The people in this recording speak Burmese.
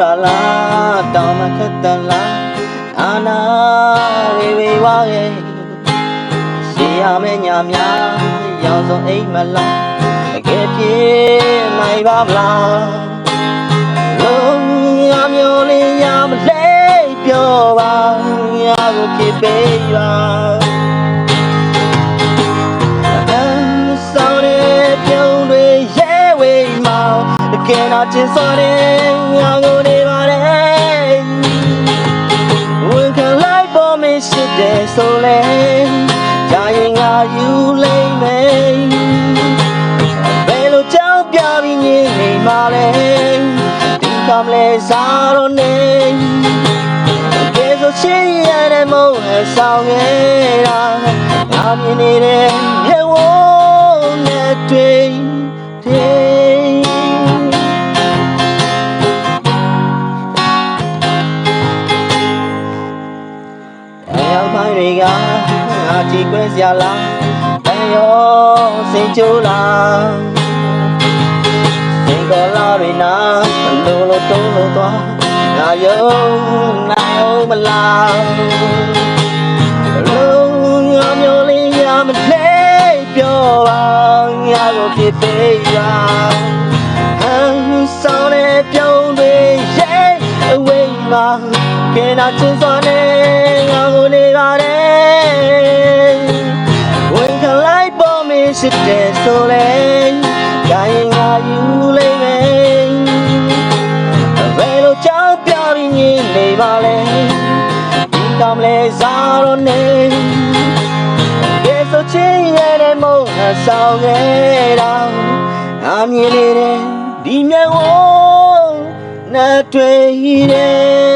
တာလားတောင်းမခက်တလားအာနာရေဝေဝရဲ့ရှေးရမယ့်ညာများရောင်စုံအိမ်မလားတကယ်ပြေနိုင်ပါမလားလုံးရမျိုးလေးရမလဲပြောပါရကိုဖြစ်ပေးပါ ကယ်တော့ကျင်စောတဲ့ငါကိုနေပါတယ်ဝင်ခံလိုက်ပေါ်မရှိတဲ့ဆိုလဲကြာရင်ငါယူလိမ့်မယ်ဘယ်လိုကြောက်ပြပြီးနေနေမှလဲဒီကမလဲစားတော့နေကဲဆိုချင်ရတဲ့မုန်းနဲ့ဆောင်ခဲ့တာငါမြင်နေတဲ့ တွေကငါကြည့်ခွင့်စရာလားဘယ်ရောစိတ်ချိုးလားစိတ်ကောလာတွေနာလိုလိုတုံးလို့သွားငါယုံနိုင်အောင်မလားလုံးငါမျိုးလေးရမလဲပြောပါငါကိုဖြစ်ပေးပါဟန်ဆောင်တဲ့ပြုံးတွေရဲ့အဝိမ်းမှာကဲနာချင်စွာနဲ့ငါကိုနေပါတယ် ဝင်ခလိုက်ပေါ်မရှိတဲ့ဆိုလဲကိုင်းငါယူလိမ့်မယ်ဘယ်လိုကြောက်ပြပြီးနေနေပါလဲဒီကမလဲစားတော့နေကဲဆိုချင်ရတဲ့မုန်းအဆောင်ခဲ့တာငါမြင်နေတဲ့ဒီမြတ်ဝနဲ့တွေ့တယ်